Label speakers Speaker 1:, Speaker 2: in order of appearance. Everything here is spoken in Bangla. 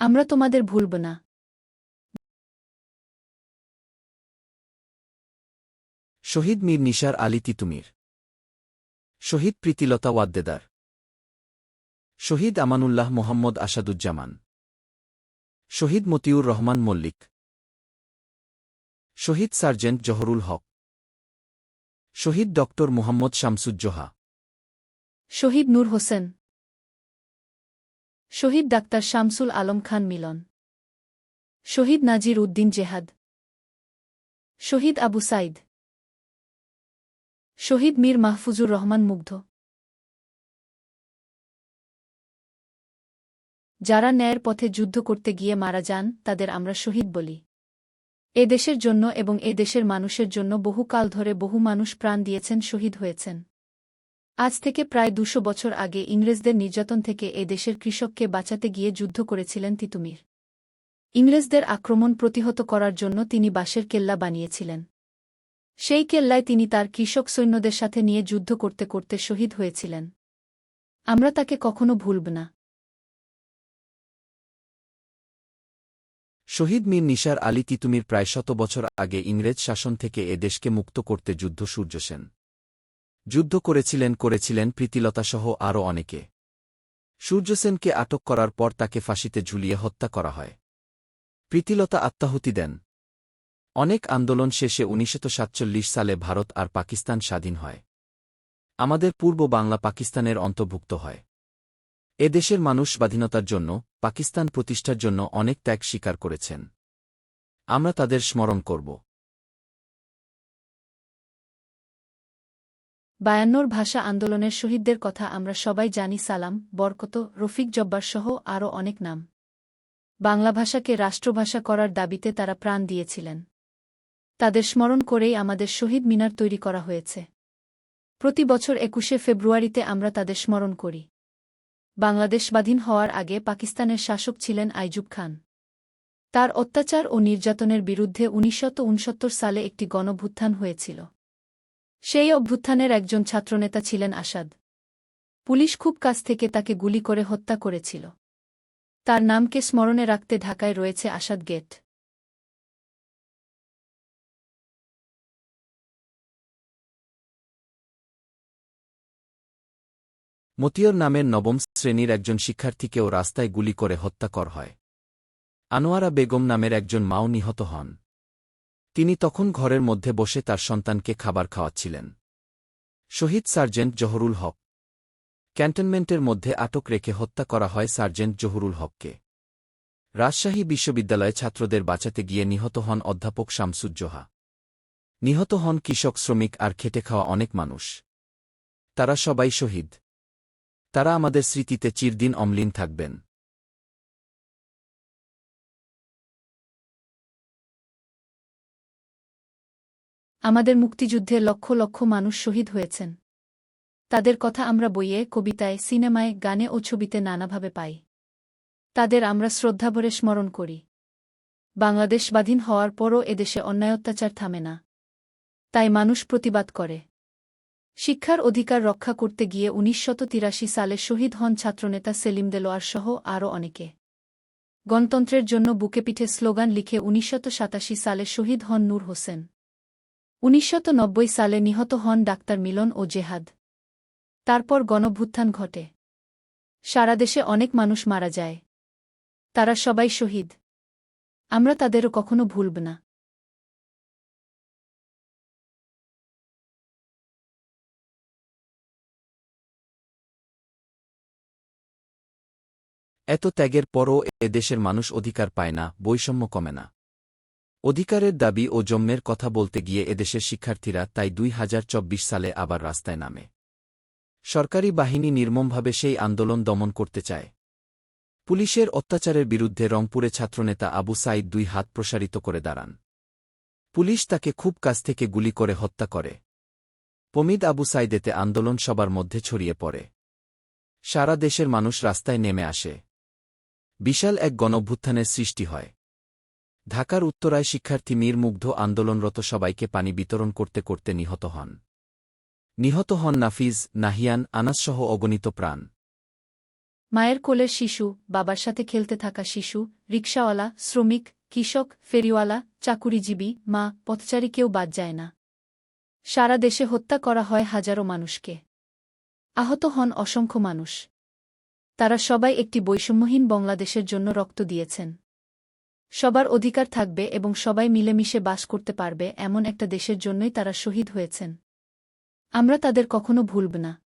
Speaker 1: আমরা তোমাদের ভুলব না।
Speaker 2: শহীদ মীর নিসার আলী তিতুমির। শহীদ প্রীতিলতা ওয়াদ্দেদার। শহীদ আমানুল্লাহ মোহাম্মদ আসাদুজ্জামান। শহীদ মতিউর রহমান মল্লিক। শহীদ সার্জেন্ট জহরুল হক। শহীদ ডক্টর মোহাম্মদ শামসুজ্জোহা।
Speaker 1: শহীদ নূর হোসেন। শহীদ ডাক্তার শামসুল আলম খান মিলন। শহীদ নাজির উদ্দিন জেহাদ। শহীদ আবু সাইদ। শহীদ মীর মাহফুজুর রহমান মুগ্ধ। যারা ন্যায়ের পথে যুদ্ধ করতে গিয়ে মারা যান, তাদের আমরা শহীদ বলি। এ দেশের জন্য এবং এ দেশের মানুষের জন্য বহুকাল ধরে বহু মানুষ প্রাণ দিয়েছেন, শহীদ হয়েছেন। আজ থেকে প্রায় দুশো বছর আগে ইংরেজদের নির্যাতন থেকে এ দেশের কৃষককে বাঁচাতে গিয়ে যুদ্ধ করেছিলেন তিতুমির। ইংরেজদের আক্রমণ প্রতিহত করার জন্য তিনি বাঁশের কেল্লা বানিয়েছিলেন। সেই কেল্লায় তিনি তার কৃষক সৈন্যদের সাথে নিয়ে যুদ্ধ করতে করতে শহীদ হয়েছিলেন। আমরা তাকে কখনো ভুলব না।
Speaker 2: শহীদ মীর নিসার আলী তিতুমির প্রায় শত বছর আগে ইংরেজ শাসন থেকে এ দেশকে মুক্ত করতে যুদ্ধ সূর্যসেন যুদ্ধ করেছিলেন করেছিলেন প্রীতিলতাসহ আরও অনেকে। সূর্যসেনকে আটক করার পর তাকে ফাঁসিতে ঝুলিয়ে হত্যা করা হয়। প্রীতিলতা আত্মাহুতি দেন। অনেক আন্দোলন শেষে উনিশশো সালে ভারত আর পাকিস্তান স্বাধীন হয়। আমাদের পূর্ব বাংলা পাকিস্তানের অন্তর্ভুক্ত হয়। এ দেশের মানুষ স্বাধীনতার জন্য, পাকিস্তান প্রতিষ্ঠার জন্য অনেক ত্যাগ স্বীকার করেছেন। আমরা তাদের স্মরণ করব।
Speaker 1: বায়ান্নর ভাষা আন্দোলনের শহীদদের কথা আমরা সবাই জানি সালাম, বরকত, রফিক জব্বার সহ আরও অনেক নাম। বাংলা ভাষাকে রাষ্ট্রভাষা করার দাবিতে তারা প্রাণ দিয়েছিলেন। তাদের স্মরণ করেই আমাদের শহীদ মিনার তৈরি করা হয়েছে। প্রতি বছর একুশে ফেব্রুয়ারিতে আমরা তাদের স্মরণ করি। বাংলাদেশ স্বাধীন হওয়ার আগে পাকিস্তানের শাসক ছিলেন আইজুব খান। তার অত্যাচার ও নির্যাতনের বিরুদ্ধে উনিশশো ঊনসত্তর সালে একটি গণভুত্থান হয়েছিল। সেই অভ্যুত্থানের একজন ছাত্রনেতা ছিলেন আসাদ। পুলিশ খুব কাছ থেকে তাকে গুলি করে হত্যা করেছিল। তার নামকে স্মরণে রাখতে ঢাকায় রয়েছে আসাদ গেট।
Speaker 2: মতিয়র নামের নবম শ্রেণির একজন শিক্ষার্থীকেও রাস্তায় গুলি করে হত্যা কর হয়। আনোয়ারা বেগম নামের একজন মাও নিহত হন। তিনি তখন ঘরের মধ্যে বসে তার সন্তানকে খাবার খাওয়াচ্ছিলেন। শহীদ সার্জেন্ট জহরুল হক। ক্যান্টনমেন্টের মধ্যে আটক রেখে হত্যা করা হয় সার্জেন্ট জহুরুল হককে। রাজশাহী বিশ্ববিদ্যালয়ে ছাত্রদের বাঁচাতে গিয়ে নিহত হন অধ্যাপক শামসুজ্জোহা। নিহত হন কৃষক, শ্রমিক আর খেটে খাওয়া অনেক মানুষ। তারা সবাই শহীদ। তারা আমাদের স্মৃতিতে চিরদিন অমলিন থাকবেন।
Speaker 1: আমাদের মুক্তিযুদ্ধে লক্ষ লক্ষ মানুষ শহীদ হয়েছেন। তাদের কথা আমরা বইয়ে, কবিতায়, সিনেমায়, গানে ও ছবিতে নানাভাবে পাই। তাদের আমরা শ্রদ্ধাভরে স্মরণ করি। বাংলাদেশ স্বাধীন হওয়ার পরও এদেশে অন্যায় অত্যাচার থামে না। তাই মানুষ প্রতিবাদ করে। শিক্ষার অধিকার রক্ষা করতে গিয়ে উনিশশত সালে শহীদ হন ছাত্রনেতা সেলিম দেলোয়ার সহ আরও অনেকে। গণতন্ত্রের জন্য বুকে পিঠে স্লোগান লিখে উনিশশত সালে শহীদ হন নূর হোসেন। উনিশশত সালে নিহত হন ডাক্তার মিলন ও জেহাদ। তারপর গণভ্যুত্থান ঘটে। সারা দেশে অনেক মানুষ মারা যায়। তারা সবাই শহীদ। আমরা তাদেরও কখনো ভুলব না।
Speaker 2: এত ত্যাগের পরও এ দেশের মানুষ অধিকার পায় না, বৈষম্য কমে না। অধিকারের দাবি ও জম্মের কথা বলতে গিয়ে এদেশের শিক্ষার্থীরা তাই দুই হাজার চব্বিশ সালে আবার রাস্তায় নামে। সরকারি বাহিনী নির্মমভাবে সেই আন্দোলন দমন করতে চায়। পুলিশের অত্যাচারের বিরুদ্ধে রংপুরে ছাত্রনেতা আবু সাইদ দুই হাত প্রসারিত করে দাঁড়ান। পুলিশ তাকে খুব কাছ থেকে গুলি করে হত্যা করে। পমিদ আবু সাইদেতে আন্দোলন সবার মধ্যে ছড়িয়ে পড়ে। সারা দেশের মানুষ রাস্তায় নেমে আসে। বিশাল এক গণভ্যুত্থানের সৃষ্টি হয়। ঢাকার উত্তরায় শিক্ষার্থী মীর মুগ্ধ আন্দোলনরত সবাইকে পানি বিতরণ করতে করতে নিহত হন। নিহত হন নাফিজ, নাহিয়ান, আনাসসহ অগণিত প্রাণ।
Speaker 1: মায়ের কোলের শিশু, বাবার সাথে খেলতে থাকা শিশু রিকশাওয়ালা শ্রমিক, কৃষক, ফেরিওয়ালা, চাকুরিজীবী, মা, পথচারী কেউ বাদ যায় না। সারা দেশে হত্যা করা হয় হাজারো মানুষকে। আহত হন অসংখ্য মানুষ। তারা সবাই একটি বৈষম্যহীন বাংলাদেশের জন্য রক্ত দিয়েছেন। সবার অধিকার থাকবে এবং সবাই মিলেমিশে বাস করতে পারবে, এমন একটা দেশের জন্যই তারা শহীদ হয়েছেন। আমরা তাদের কখনো ভুলব না।